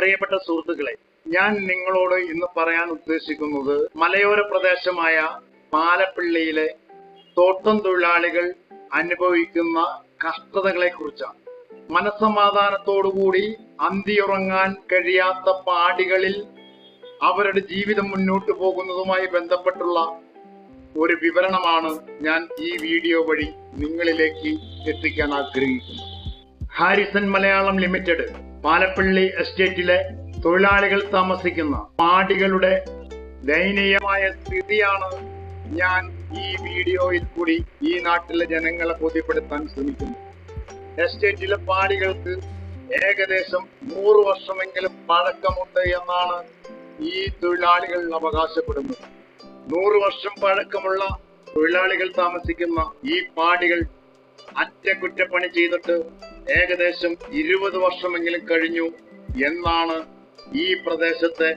പ്രിയപ്പെട്ട സുഹൃത്തുക്കളെ ഞാൻ നിങ്ങളോട് ഇന്ന് പറയാൻ ഉദ്ദേശിക്കുന്നത് മലയോര പ്രദേശമായ പാലപ്പിള്ളിയിലെ തോട്ടം തൊഴിലാളികൾ അനുഭവിക്കുന്ന കഷ്ടതകളെ കുറിച്ചാണ് മനസമാധാനത്തോടുകൂടി അന്തിയുറങ്ങാൻ കഴിയാത്ത പാടികളിൽ അവരുടെ ജീവിതം മുന്നോട്ട് പോകുന്നതുമായി ബന്ധപ്പെട്ടുള്ള ഒരു വിവരണമാണ് ഞാൻ ഈ വീഡിയോ വഴി നിങ്ങളിലേക്ക് എത്തിക്കാൻ ആഗ്രഹിക്കുന്നത്. ഹാരിസൺ മലയാളം ലിമിറ്റഡ് പാലപ്പള്ളി എസ്റ്റേറ്റിലെ തൊഴിലാളികൾ താമസിക്കുന്ന പാടികളുടെ ദയനീയമായ സ്ഥിതിയാണ് ഞാൻ ഈ വീഡിയോയിൽ കൂടി ഈ നാട്ടിലെ ജനങ്ങളെ ബോധ്യപ്പെടുത്താൻ ശ്രമിക്കുന്നത്. എസ്റ്റേറ്റിലെ പാടികൾക്ക് ഏകദേശം നൂറ് വർഷമെങ്കിലും പഴക്കമുണ്ട് എന്നാണ് ഈ തൊഴിലാളികൾ അവകാശപ്പെടുന്നത്. നൂറ് വർഷം പഴക്കമുള്ള തൊഴിലാളികൾ താമസിക്കുന്ന ഈ പാടികൾ അറ്റകുറ്റപ്പണി ചെയ്തിട്ട് ഏകദേശം ഇരുപത് വർഷമെങ്കിലും കഴിഞ്ഞു എന്നാണ് ഈ പ്രദേശത്തെ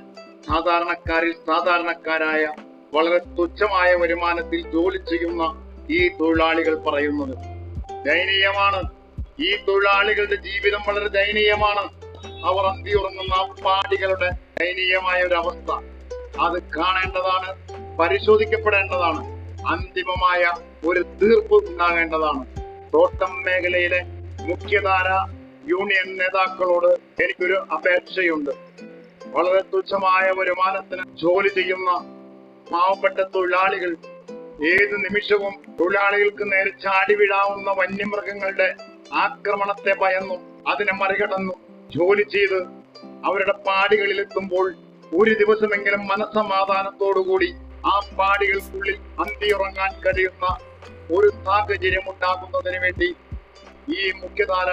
സാധാരണക്കാരിൽ സാധാരണക്കാരായ വളരെ തുച്ഛമായ വരുമാനത്തിൽ ജോലി ചെയ്യുന്ന ഈ തൊഴിലാളികൾ പറയുന്നത്. ദയനീയമാണ്. ഈ തൊഴിലാളികളുടെ ജീവിതം വളരെ ദയനീയമാണ്. അവർ അന്തി ഉറങ്ങുന്ന പാടികളുടെ ദയനീയമായ ഒരു അവസ്ഥ. അത് കാണേണ്ടതാണ് പരിശോധിക്കപ്പെടേണ്ടതാണ്. അന്തിമമായ ഒരു തീർപ്പ് ഉണ്ടാകേണ്ടതാണ്. തോട്ടം മേഖലയിലെ മുഖ്യധാര യൂണിയൻ നേതാക്കളോട് എനിക്കൊരു അപേക്ഷയുണ്ട് വളരെ തുച്ഛമായ വരുമാനത്തിന് ജോലി ചെയ്യുന്ന പാവപ്പെട്ട തൊഴിലാളികൾ ഏത് നിമിഷവും തൊഴിലാളികൾക്ക് നേരെ ചാടി വീഴാവുന്ന വന്യമൃഗങ്ങളുടെ ആക്രമണത്തെ ഭയന്നും അതിനെ മറികടന്നും ജോലി ചെയ്ത് അവരുടെ പാടികളിൽ എത്തുമ്പോൾ ഒരു ദിവസമെങ്കിലും മനസ്സമാധാനത്തോടുകൂടി ആ പാടികൾക്കുള്ളിൽ അന്തിയുറങ്ങാൻ കഴിയുന്ന ഒരു സാഹചര്യം ഉണ്ടാക്കുന്നതിന് വേണ്ടി ഈ മുഖ്യധാര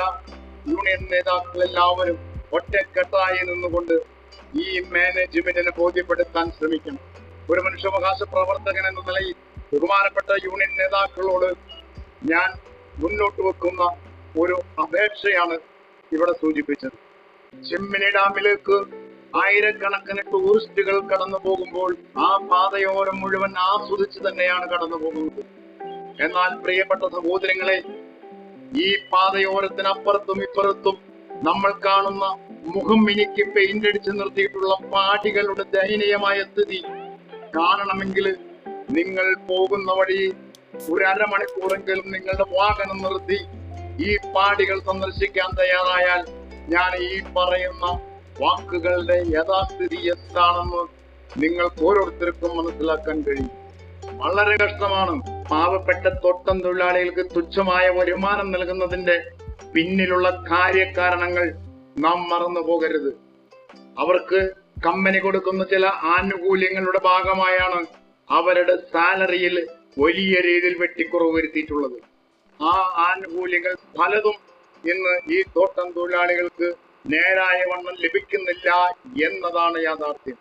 യൂണിയൻ നേതാക്കൾ എല്ലാവരും ഒറ്റക്കെട്ടായി നിന്നുകൊണ്ട് ഈ മാനേജ്മെന്റിനെ ബോധ്യപ്പെടുത്താൻ ശ്രമിക്കണം. ഒരു മനുഷ്യാവകാശ പ്രവർത്തകൻ എന്ന നിലയിൽ ബഹുമാനപ്പെട്ട യൂണിയൻ നേതാക്കളോട് ഞാൻ മുന്നോട്ട് വെക്കുന്ന ഒരു അപേക്ഷയാണ് ഇവിടെ സൂചിപ്പിച്ചത്. ചെമ്മിനി ഡാമിലേക്ക് ആയിരക്കണക്കിന് ടൂറിസ്റ്റുകൾ കടന്നു പോകുമ്പോൾ ആ പാതയോരം മുഴുവൻ ആസ്വദിച്ച് തന്നെയാണ് കടന്നു പോകുന്നത്. എന്നാൽ പ്രിയപ്പെട്ട സഹോദരങ്ങളെ ഈ പാതയോരത്തിനപ്പുറത്തും ഇപ്പുറത്തും നമ്മൾ കാണുന്ന മുഖം മിനിക്ക് പെയിന്റ് അടിച്ച് നിർത്തിയിട്ടുള്ള പാടികളുടെ ദയനീയമായ സ്ഥിതി. കാണണമെങ്കിൽ നിങ്ങൾ പോകുന്ന വഴി ഒരു അരമണിക്കൂറെങ്കിലും നിങ്ങളുടെ വാഹനം നിർത്തി ഈ പാടികൾ സന്ദർശിക്കാൻ തയ്യാറായാൽ ഞാൻ ഈ പറയുന്ന വാക്കുകളുടെ യഥാസ്ഥിതി എന്താണെന്ന് നിങ്ങൾക്ക് ഓരോരുത്തർക്കും മനസ്സിലാക്കാൻ കഴിയും. വളരെ കഷ്ടമാണ്. പാവപ്പെട്ട തോട്ടം തൊഴിലാളികൾക്ക് തുച്ഛമായ വരുമാനം നൽകുന്നതിന്റെ പിന്നിലുള്ള കാര്യകാരണങ്ങൾ നാം മറന്നു പോകരുത്. അവർക്ക് കമ്പനി കൊടുക്കുന്ന ചില ആനുകൂല്യങ്ങളുടെ ഭാഗമായാണ് അവരുടെ സാലറിയിൽ വലിയ രീതിയിൽ വെട്ടിക്കുറവ് വരുത്തിയിട്ടുള്ളത്. ആ ആനുകൂല്യങ്ങൾ പലതും ഇന്ന് ഈ തോട്ടം തൊഴിലാളികൾക്ക് നേരായ വണ്ണം ലഭിക്കുന്നില്ല എന്നതാണ് യാഥാർത്ഥ്യം.